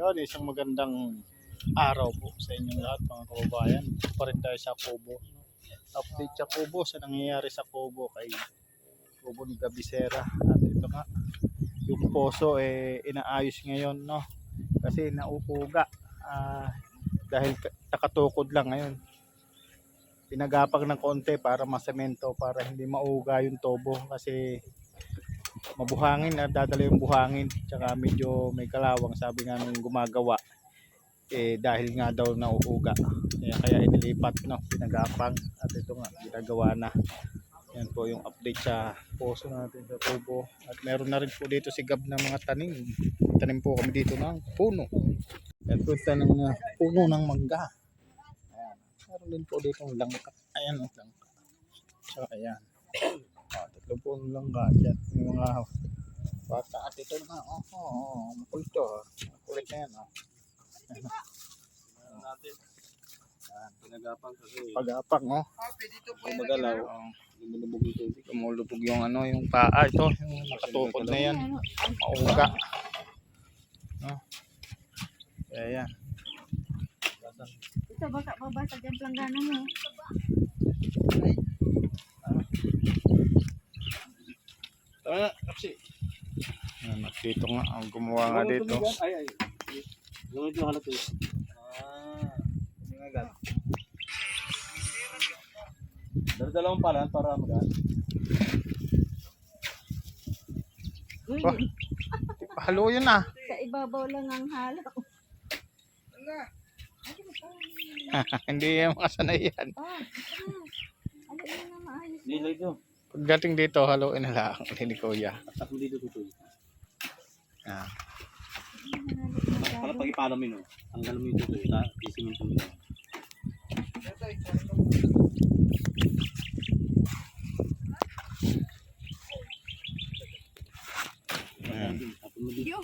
Yun, isang magandang araw po sa inyong lahat mga kababayan. Ito pa rin tayo sa Kubo. Update sa Kubo sa nangyayari sa Kubo kay Kubo ni Gabisera. At ito nga, yung poso eh inaayos ngayon no. Kasi nauuga. Ah, dahil ka- nakatukod lang ngayon. Pinagapag ng konti para masemento para hindi mauga yung tobo kasi mabuhangin na dadala yung buhangin tsaka medyo may kalawang sabi nga nung gumagawa eh dahil nga daw nauuga. Kaya, kaya inilipat no pinagapang. At ito nga ginagawa na. Yan po yung update sa poso natin sa tubo. At meron na rin po dito si Gab ng mga tanim. Tanim po kami dito ng puno. Yan po tanim na puno ng mangga. Ayan meron din po dito ng langka. Ayan ang langka. So ayan Ah, tatlo po ang langka dyan yung mga bata at ito na oh, oh, oh makulit to oh. makulit na yan oh. Ayan, oh. natin. Pinagapang kasi pag-apang oh kung magalaw, Oh, lumulubog yung tubig. lumulubog yung ano yung paa ito yung nakatukod na yan mauga no kaya yan Ito baka babasag yung planggana mo. Tama na, kapsi. Yan, dito nga ang gumawa nga dito Ay, ay. Lumulubog yung halat eh. Ah. Pinagap. Dala-dalawang palan para magaan. Wah. halo yun ah sa ibabaw lang ang halo. hindi yung mga sanay yan Ah, ah. Ano yun na maayos? Nilay ko. Pagdating dito haluin na lang ni kuya mo dito tutoy. ah. Para pag ipalamin mo, tanggal mo yung tutoy. Ta, isiminto mo. lang. Ayan. Tapon mo dito.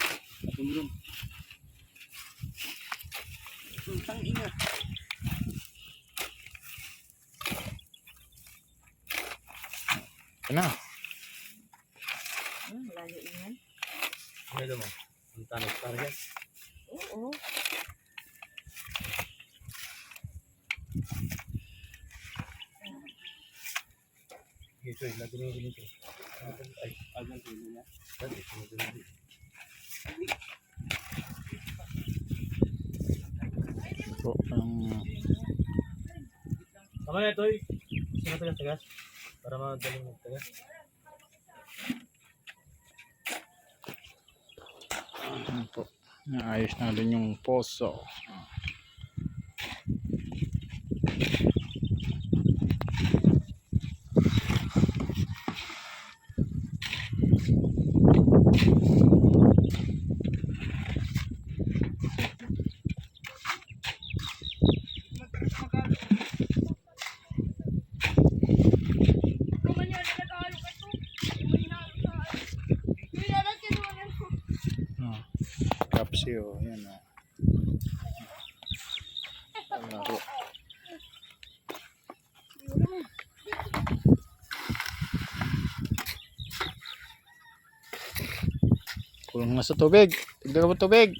Tapon mo dun. Tang ina. Yan na Hmm, layo yan. Ano mo? Ang tanos para yan. Oo. Dito eh, lagi mo dito. Ay, agan ko na. Dali, sunod na dito. po ang Tama na ito eh. Gusto na tagas-tagas. Para madaling magtagas. ano po naayos na din yung poso Kulong na sa tubig. Tignan mo tubig.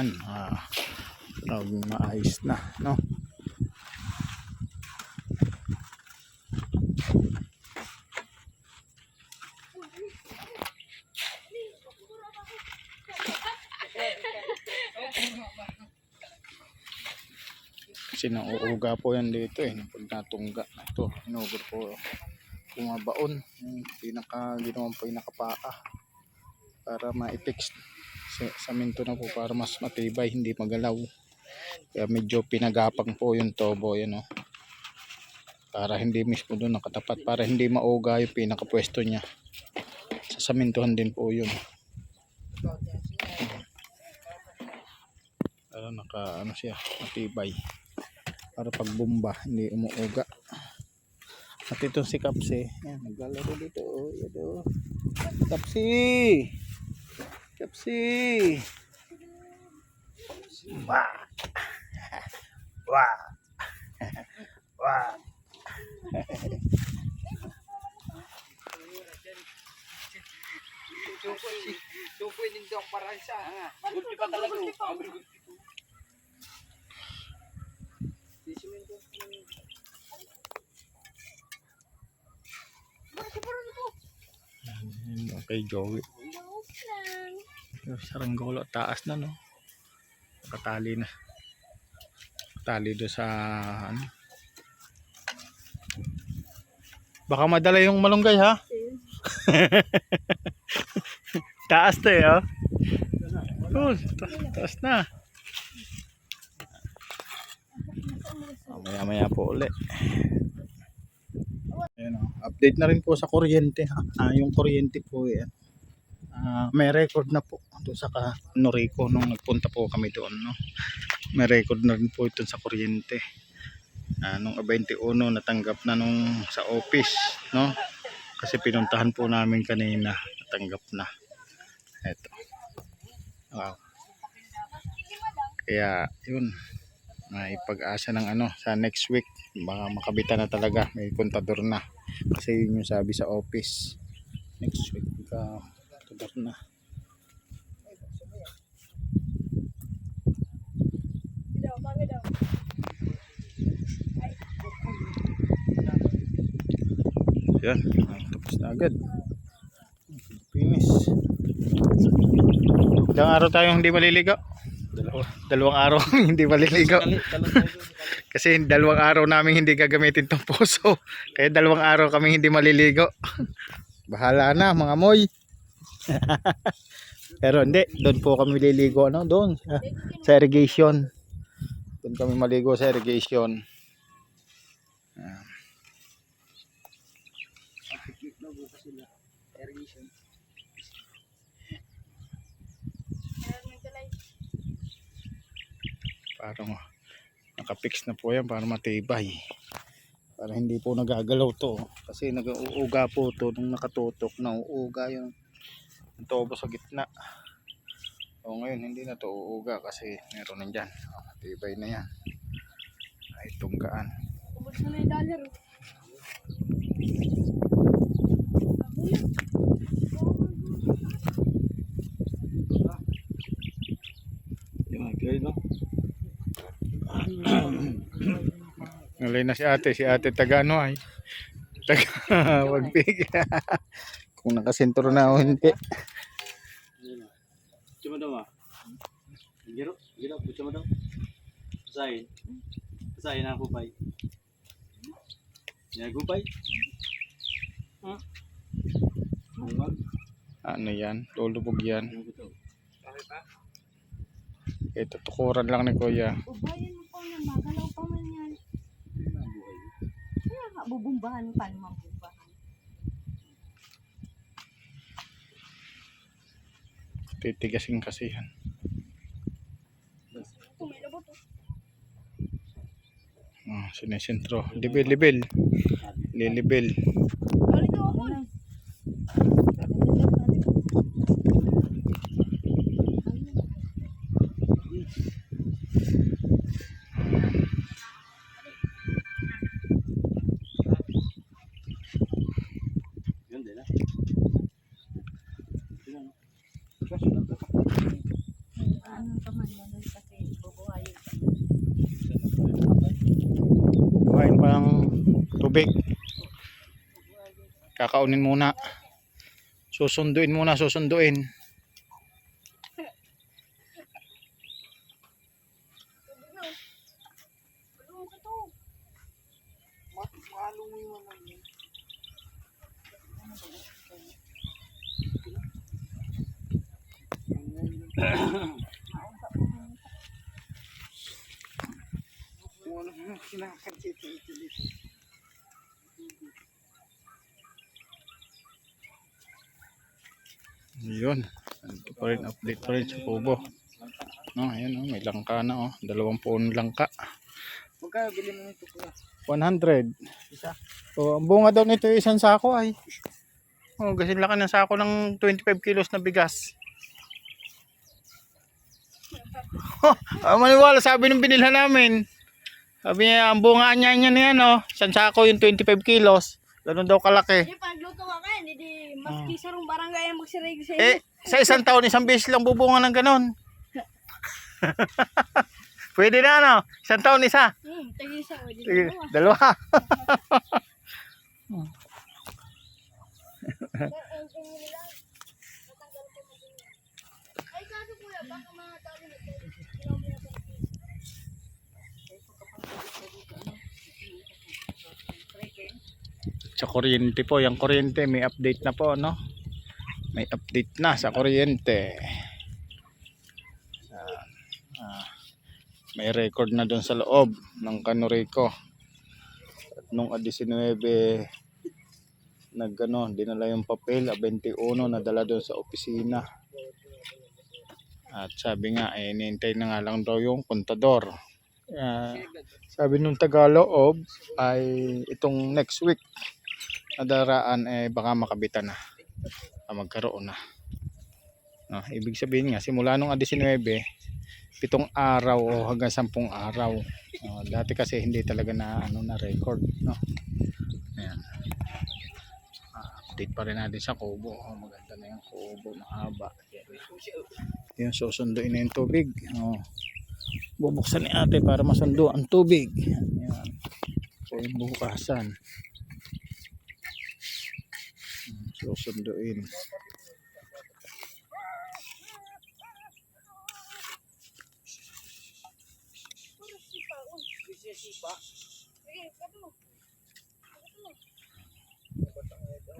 yan ah, pag maayos na no? Kasi nauuga po yan dito eh pag natungga na ito inugot po pumabaon yung pinaka ginawang pinakapaa para ma-fix sa, sa minto na po para mas matibay, hindi magalaw. Kaya medyo pinagapang po yung tobo yan oh. Para hindi mismo doon nakatapat. Para hindi mauga yung pinakapwesto niya. Sa samintuhan din po yun. Para naka ano siya, matibay. Para pag bumba, hindi umuuga. At itong si Kapsi, yan, naglalaro dito. Oh, yan oh. Kapsi! Kapsi! Wah! Wah! Wah! Tupoy din daw para sa ha. Gulpi pa talaga. Okay, Joey. Yung Saranggola, taas na no. Katali na. Katali do sa ano. Baka madala yung malunggay ha. taas to eh oh. Oh, ta- taas na. Maya maya po uli. Ayan, oh. Update na rin po sa kuryente ha. Ah, yung kuryente po yan. Ah, may record na po doon sa ka Norico nung nagpunta po kami doon no. May record na rin po ito sa kuryente. Ah, nung 21 natanggap na nung sa office no. Kasi pinuntahan po namin kanina, natanggap na. Eto. Wow. Kaya yun, may pag-asa ng ano sa next week baka makabitan na talaga may kontador na kasi yun yung sabi sa office next week ka kontador na yan tapos na agad finish ilang araw tayong hindi maliligo Dalawa. dalawang araw hindi maliligo kasi dalawang araw namin hindi gagamitin tong puso. Kaya dalawang araw kami hindi maliligo. Bahala na mga moy. Pero hindi, doon po kami liligo ano, doon sa, irrigation. Doon kami maligo sa irrigation. Ayan. Parang nakapix na po yan para matibay. Para hindi po nagagalaw to. Kasi nag-uuga po to nung nakatutok na uuga yung yung tobo sa gitna. O ngayon hindi na to uuga kasi meron nandyan. O, matibay na yan. Ay tunggaan. Ubus na may dollar. Okay no. Ngalay na si ate. Si ate taga ano ay. Taga wagpig. Kung nakasentro na o hindi. Cuma daw ah. Giro, giro, cuma daw. Sain. Sain ang kupay. Ya kupay. Hmm. Ano yan? Lulubog yan. Pa? Ito tukuran lang ni kuya. Ubayan mo pa yan. Magalaw pa man yan. Kaya nga, bubumbahan mo. Paano mabumbahan? Titigasin kasi yan. Oh, sinesentro. Libil, libil. Lilibil ako. Yun din ah. Yun, ano? Ano ka man yan kasi bubuhayin ka. Kuhain pa ng tubig. Kakaunin muna. Susunduin muna, susunduin. lakad dito ito dito. Yun. Ito pa rin, update pa rin sa kubo. No, ayan oh, may langka na oh. Dalawang puno langka. Magkano bili mo nito kuya? 100. Isa? So, ang bunga daw nito isang sako ay. Oh, kasi laki ng sako ng 25 kilos na bigas. ah, maniwala, sabi nung binilhan namin. Sabi niya, ang bunga niya niya na yan, oh. Isang sako yung 25 kilos. Ganun daw kalaki. Hindi, pagluto ka ka, hindi di maski sa rong barangay ang magsirig sa Eh, sa isang taon, isang beses lang bubunga ng ganun. Pwede na, no? Isang taon, isa. Hmm, tagi sa o, di Sige, dalawa. dalawa. Ay, sabi kuya, baka matawin na tayo. sa kuryente po. Yung kuryente may update na po, no? May update na sa kuryente. Yan. Ah, may record na doon sa loob ng Canorico. At nung a 19 nagano, dinala yung papel, a 21 nadala doon sa opisina. At sabi nga, eh, nintay na nga lang daw yung kontador. Ah, sabi nung Tagaloob ay itong next week nadaraan eh baka makabitan na ah, magkaroon na. No, ibig sabihin nga simula nung 19 pitong araw o hanggang sampung araw. Oh, dati kasi hindi talaga na ano na record no? Ayan. Ah, update pa rin natin sa kubo. Oh, maganda na yung kubo mahaba. Yan susunduin na yung tubig. Oh. bubuksan ni ate para masundo ang tubig. Yan so bukasan susunduin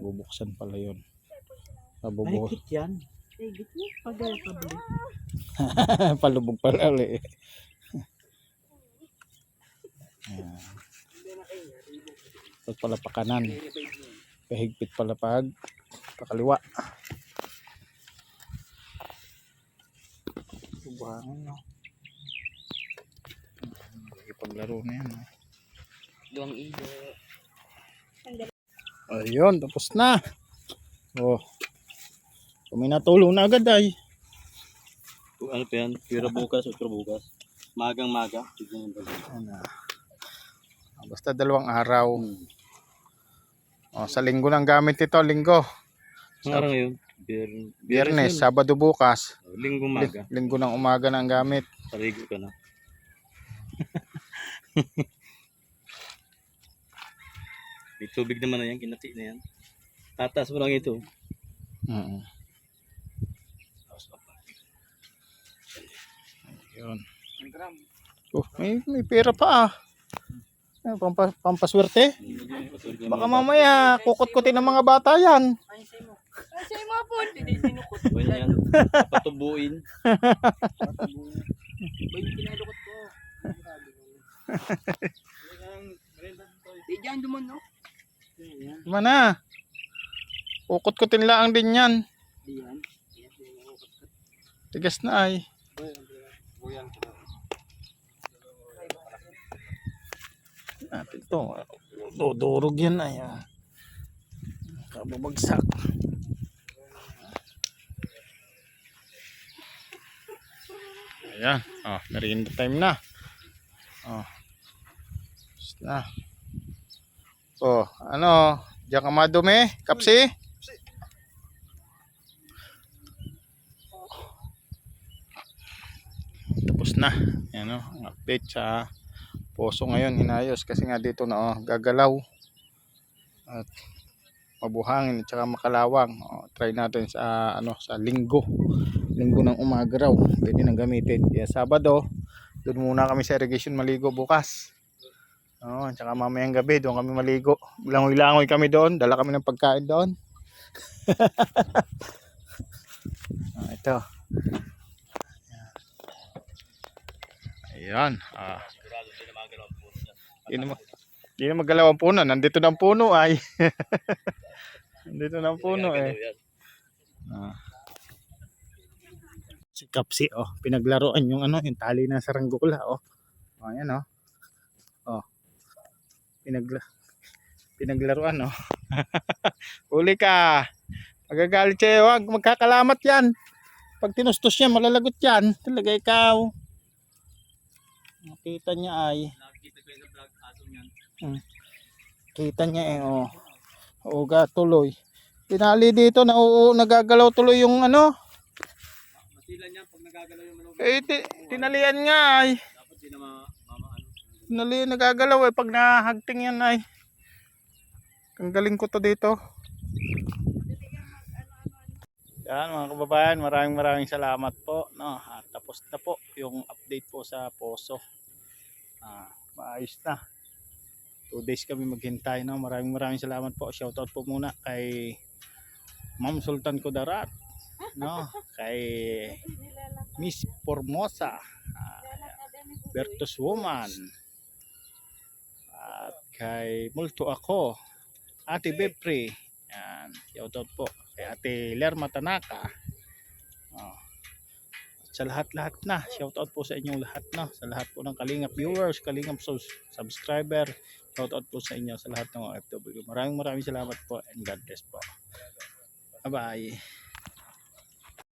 bubuksan pala yun bubu- Mahigit yan. Mahigit mo. Pag pabili. palubog pala ulit Ayan. Pag pala pa kanan kahigpit pala pag pakaliwa Bubangon no paglaro na yan no? Duwang ido. ayun tapos na oh kung may natulong na agad ay Ano pa yan? Pira bukas, otro bukas. Magang maga. Ano. Basta dalawang araw. Hmm. Oh, sa linggo ng gamit ito, linggo. Ang araw ngayon? Bier, Biyernes, yun. Sabado bukas. Linggo Li- maga. linggo ng umaga na ang gamit. Parigo ka na. May tubig naman na yan, kinati na yan. Tatas mo lang ito. Oo. Yun. Oh, may, may pera pa ah. Ay, pampa, pampaswerte. Baka mamaya kukot-kutin ng mga bata yan. Ay, sa'yo mga po. Pwede yan. Patubuin. Di dyan duman no? Mana? Kukot-kutin lang din yan. Tigas na ay. Natin to. Dudurog yan ay. ah. Kababagsak. Ayan. Oh, merienda time na. Oh. Na. Oh, ano? Diyan ka madumi? Kapsi? tapos na yan o ang update sa poso ngayon inayos kasi nga dito na oh, gagalaw at mabuhangin at saka makalawang o, try natin sa ano sa linggo linggo ng umaga raw pwede nang gamitin kaya sabado doon muna kami sa irrigation maligo bukas Oh, at saka mamayang gabi doon kami maligo. Langoy-langoy kami doon, dala kami ng pagkain doon. ah, ito. Ayan. Ah. Hindi na, ma- di na magalaw ang puno. Nandito na ang puno ay. Nandito na ang puno eh. Ah. Si Kapsi, oh. Pinaglaruan yung ano, yung tali ng saranggola, oh. Oh, ayan, oh. Oh. Pinagla pinaglaruan, oh. Uli ka. Magagalit siya, wag magkakalamat yan. Pag tinustos niya, malalagot yan. Talaga ikaw. Nakita niya ay. Nakikita ko yung vlog aso niyan. Kita niya eh, oh. Uga tuloy. Tinali dito na oo, nagagalaw tuloy yung ano. Masila niya pag nagagalaw yung manok. Eh, ti- tinalian nga ay. Dapat di na ano. Tinalian, nagagalaw eh. Pag nahagting yan ay. Ang galing ko to dito. Yan mga kababayan, maraming maraming salamat po. No? At tapos na po yung update po sa Poso. Ah, maayos na. Two days kami maghintay. No? Maraming maraming salamat po. Shoutout po muna kay Ma'am Sultan Kudarat. No? Kay Miss Formosa. Ah, Bertus Woman. At kay Multo Ako. Ate Bepre. Yan. Shoutout po. Kay Ate Lerma Tanaka. Sa lahat-lahat na. Shoutout po sa inyong lahat na. Sa lahat po ng Kalingap viewers, Kalingap subscriber. Shoutout po sa inyo sa lahat ng OFW. Maraming maraming salamat po and God bless po. Bye-bye.